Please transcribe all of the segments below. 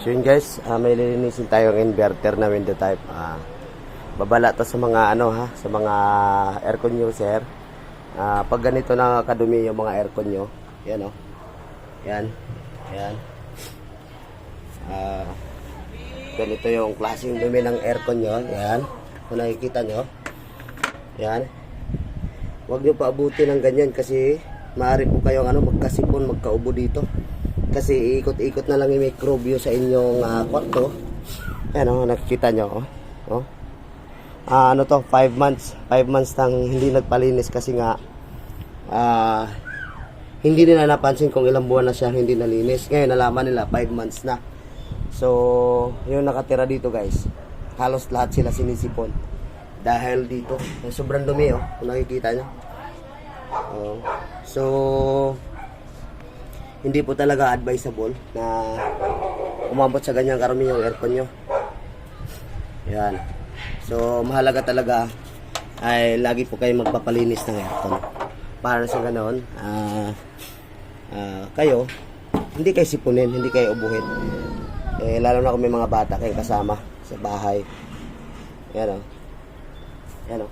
So yun guys, ah, may lilinisin tayong inverter na window type. Ah, babala to sa mga ano ha, sa mga aircon user. Ah, pag ganito na kadumi yung mga aircon nyo, yan oh. Yan. Yan. Ah, ganito yung klaseng dumi ng aircon nyo. Yan. Kung nakikita nyo. Yan. Huwag nyo paabuti ng ganyan kasi maaari po kayong ano, magkasipon, magkaubo dito. Kasi ikot-ikot na lang yung microbio sa inyong ah, kwarto. Yan o, nakikita nyo. Oh. Oh. Ah, ano to, 5 months. 5 months nang hindi nagpalinis kasi nga ah, hindi nila napansin kung ilang buwan na siya hindi nalinis. Ngayon, nalaman nila 5 months na. So, yung nakatira dito guys, halos lahat sila sinisipon. Dahil dito, eh, sobrang dumi oh, kung nakikita nyo. Oh. So, hindi po talaga advisable na umabot sa ganyang karami yung aircon nyo. Yan. So, mahalaga talaga ay lagi po kayo magpapalinis ng aircon. Para sa ganoon, ah ah, kayo, hindi kayo sipunin, hindi kayo ubuhin. Eh, lalo na kung may mga bata kayong kasama sa bahay. Yan o. Yan o.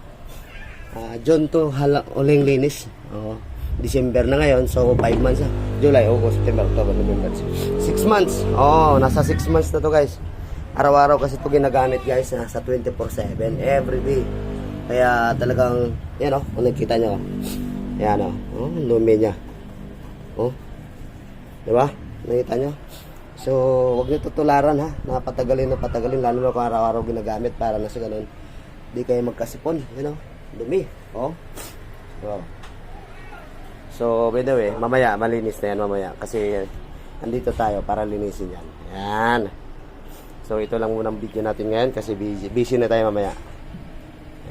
Ah, June to hala, uling linis. Oo. December na ngayon, so 5 months na. July, August, September, October, November. 6 months. Oo, nasa 6 months na to guys. Araw-araw kasi ito ginagamit guys, nasa 24-7, every day. Kaya talagang, yan o, kung nakikita nyo. Yan o, oh, ang lumi niya. Oh. Diba? Nakita nyo? So, wag niyo tutularan ha. Napatagalin na patagalin, lalo na kung araw-araw ginagamit para na sa ganun. Di kayo magkasipon, you know? Dumi. Oh. Oh. So, by the way, mamaya, malinis na yan mamaya. Kasi, andito tayo para linisin yan. Yan. So, ito lang munang video natin ngayon kasi busy, busy na tayo mamaya.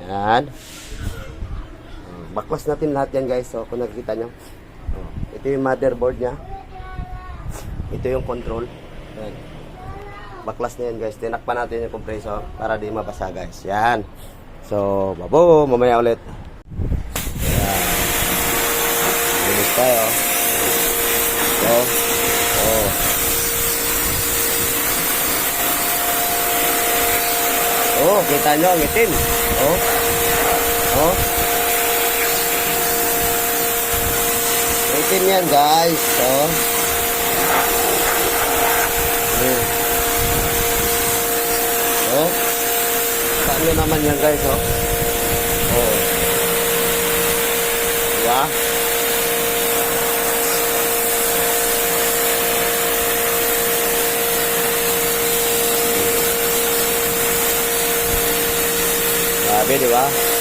Yan. Oh, Baklas natin lahat yan guys. So, kung nakikita nyo. Oh, ito yung motherboard niya. Ito yung control. Yan. Baklas na yan guys. Tinakpan natin yung compressor para di mabasa guys. Yan. So, babo. Mamaya ulit. Yan. Linis tayo. So, oh. Oh, kita nyo ang itim. Oh. Oh. Itim yan guys. Oh. Hmm. Oh. Saan naman yan guys, oh. Oh. Diba? Grabe, di?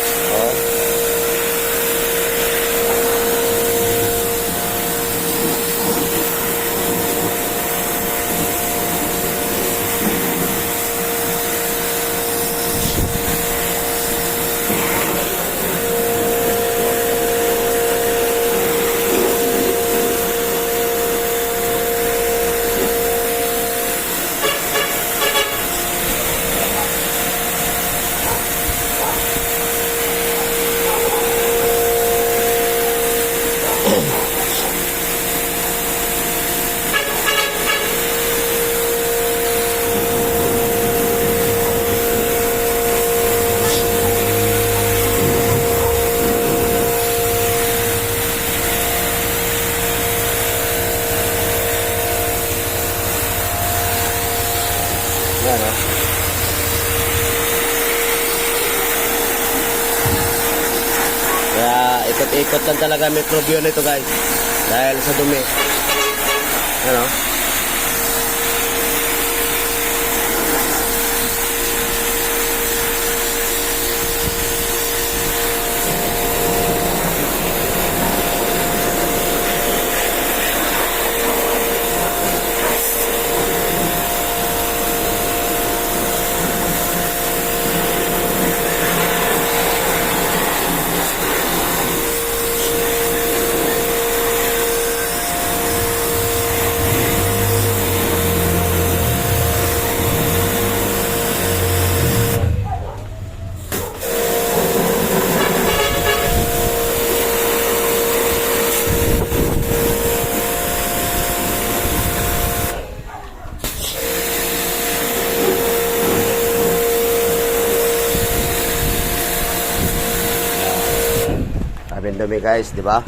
Ikot-ikot lang talaga mikrobyo nito guys. Dahil sa dumi. Ano? Ang dumi guys, di ba?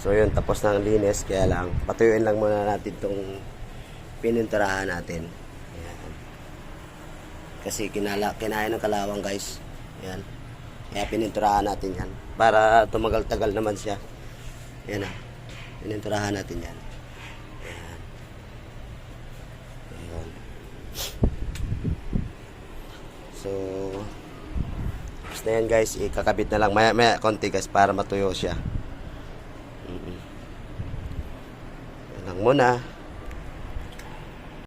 So yun, tapos na ang linis, kaya lang, patuyuin lang muna natin tong pininturahan natin. Ayan. Kasi kinala, kinain ng kalawang guys. Ayan. Kaya pininturahan natin yan. Para tumagal-tagal naman siya. Ayan na. Pininturahan natin yan. Ayan. Ayan. So, tapos yan guys, ikakabit na lang maya maya konti guys para matuyo siya. Mm-mm. Yan lang muna.